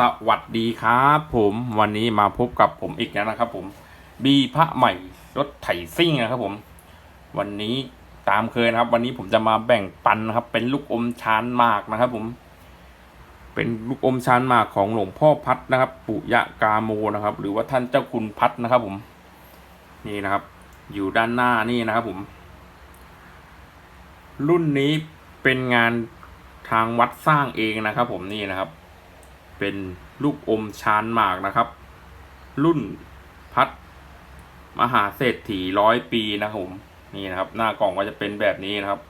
สวัสดีครับผมวันนี้มาพบกับผมอีกแล้วนะครับผมบีพระใหม่รถไถซิ่งนะครับผม วันนี้ตามเคยนะครับ วันนี้ผมจะมาแบ่งปันนะครับ เป็นลูกอมชานหมากนะครับผม เป็นลูกอมชานหมากของหลวงพ่อพัดนะครับ ปุยะกาโมนะครับ หรือว่าท่านเจ้าคุณพัดนะครับผม นี่นะครับ อยู่ด้านหน้านี่นะครับผม รุ่นนี้เป็นงานทางวัดสร้างเองนะครับ ผมนี่นะครับ เป็นลูกอมชานหมากนะครับ รุ่นพัดมหาเศรษฐีร้อยปีนะครับผมนี่นะครับ หน้ากล่องก็จะเป็นแบบนี้นะครับ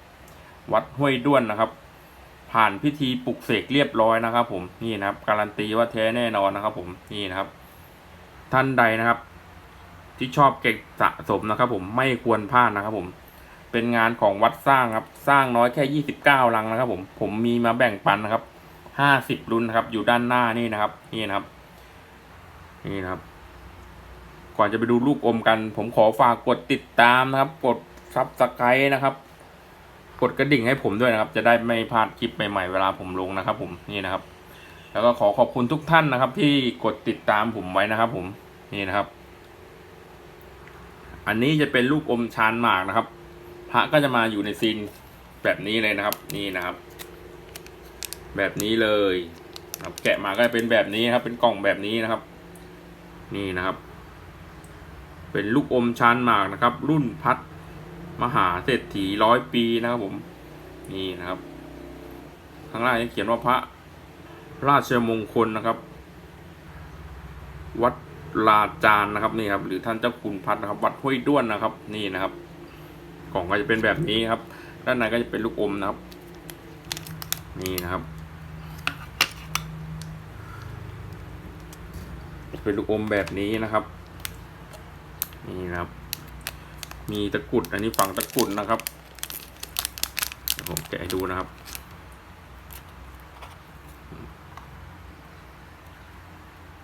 วัดห้วยด้วนนะครับ ผ่านพิธีปลุกเสกเรียบร้อยนะครับ ผมนี่นะครับ การันตีว่าแท้แน่นอนนะครับ ผมนี่นะครับ ท่านใดนะครับ ที่ชอบเก็บสะสมนะครับ ผมไม่ควรพลาดนะครับ ผมเป็นงานของวัดสร้างครับ สร้างน้อยแค่ยี่สิบเก้าลังนะครับ ผมผมมีมาแบ่งปันนะครับ ห้าสิบรุ่นนะครับ อยู่ด้านหน้านี่นะครับ นี่นะครับ นี่นะครับ ก่อนจะไปดูลูกอมกัน ผมขอฝากกดติดตามนะครับ กดซับสไครต์นะครับ กดกระดิ่งให้ผมด้วยนะครับ จะได้ไม่พลาดคลิปใหม่ๆเวลาผมลงนะครับ ผมนี่นะครับ แล้วก็ขอขอบคุณทุกท่านนะครับ ที่กดติดตามผมไว้นะครับ ผมนี่นะครับ อันนี้จะเป็นลูกอมชานหมากนะครับ พระก็จะมาอยู่ในซีนแบบนี้เลยนะครับ นี่นะครับ แบบนี้เลยครับแกะมาก็จะเป็นแบบนี้ครับ เป็นกล่องแบบนี้นะครับ นี่นะครับ เป็นลูกอมชานหมากนะครับ รุ่นพัดมหาเศรษฐีร้อยปีนะครับผม นี่นะครับ ข้างล่างจะเขียนว่าพระราชมงคลนะครับ วัดลาจานนะครับนี่ครับ หรือท่านเจ้าคุณพัดนะครับ วัดห้วยด้วนนะครับ นี่นะครับ กล่องก็จะเป็นแบบนี้ครับ ด้านในก็จะเป็นลูกอมนะครับ นี่นะครับ เป็นลูกอมแบบนี้นะครับ นี่นะครับ มีตะกรุดอันนี้ฝั่งตะกรุดนะครับเดี๋ยวผมแกะให้ดูนะครับ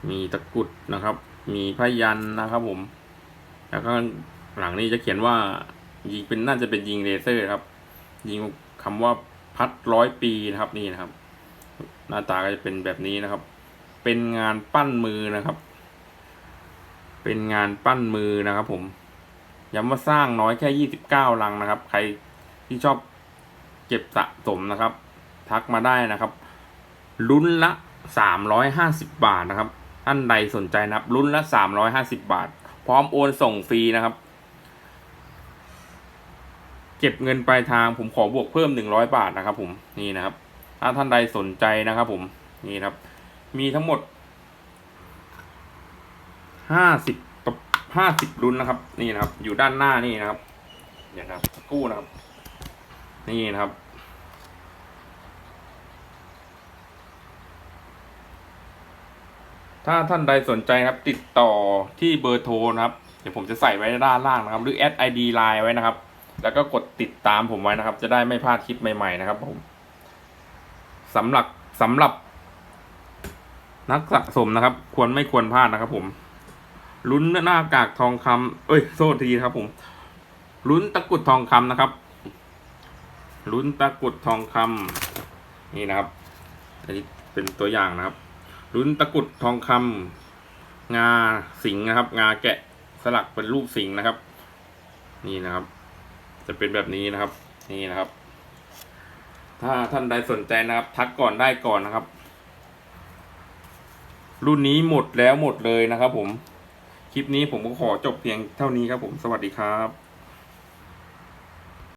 มีตะกรุดนะครับ มีพยันนะครับผม แล้วก็หลังนี้จะเขียนว่ายิงเป็นน่าจะเป็นยิงเลเซอร์ครับ ยิงคำว่าพัดร้อยปีนะครับนี่นะครับ หน้าตาก็จะเป็นแบบนี้นะครับ เป็นงานปั้นมือนะครับ เป็นงานปั้นมือนะครับ ผมย้ำว่าสร้างน้อยแค่ยี่สิบเก้าลังนะครับ ใครที่ชอบเก็บสะสมนะครับ ทักมาได้นะครับลุ้นละสามร้อยห้าสิบบาทนะครับท่านใดสนใจนะครับลุ้นละสามร้อยห้าสิบบาท พร้อมโอนส่งฟรีนะครับ เก็บเงินปลายทางผมขอบวกเพิ่มหนึ่งร้อยบาทนะครับ ผมนี่นะครับ ถ้าท่านใดสนใจนะครับ ผมนี่ครับ มีทั้งหมดห้าสิบห้าสิบรุ่นนะครับ นี่นะครับ อยู่ด้านหน้านี่นะครับเดี๋ยวนะครับกกู้นะครับ นี่นะครับถ้าท่านใดสนใจครับ ติดต่อที่เบอร์โทรนะครับ เดี๋ยวผมจะใส่ไว้ด้านล่างนะครับ หรือแอดไอดีไลน์ไว้นะครับ แล้วก็กดติดตามผมไว้นะครับ จะได้ไม่พลาดคลิปใหม่ ๆ นะครับผมสำหรับสำหรับ นักสะสมนะครับ ควรไม่ควรพลาดนะครับผมลุ้นหน้ากากทองคำเอ้ยโทษทีครับผมลุ้นตะกุดทองคำนะครับลุ้นตะกุดทองคำนี่นะครับอันนี้เป็นตัวอย่างนะครับลุ้นตะกุดทองคำงาสิงนะครับ งาแกะสลักเป็นรูปสิงนะครับ นี่นะครับ จะเป็นแบบนี้นะครับ นี่นะครับ ถ้าท่านใดสนใจนะครับ ทักก่อนได้ก่อนนะครับ รุ่นนี้หมดแล้วหมดเลยนะครับผม คลิปนี้ผมก็ขอจบเพียงเท่านี้ครับผม สวัสดีครับ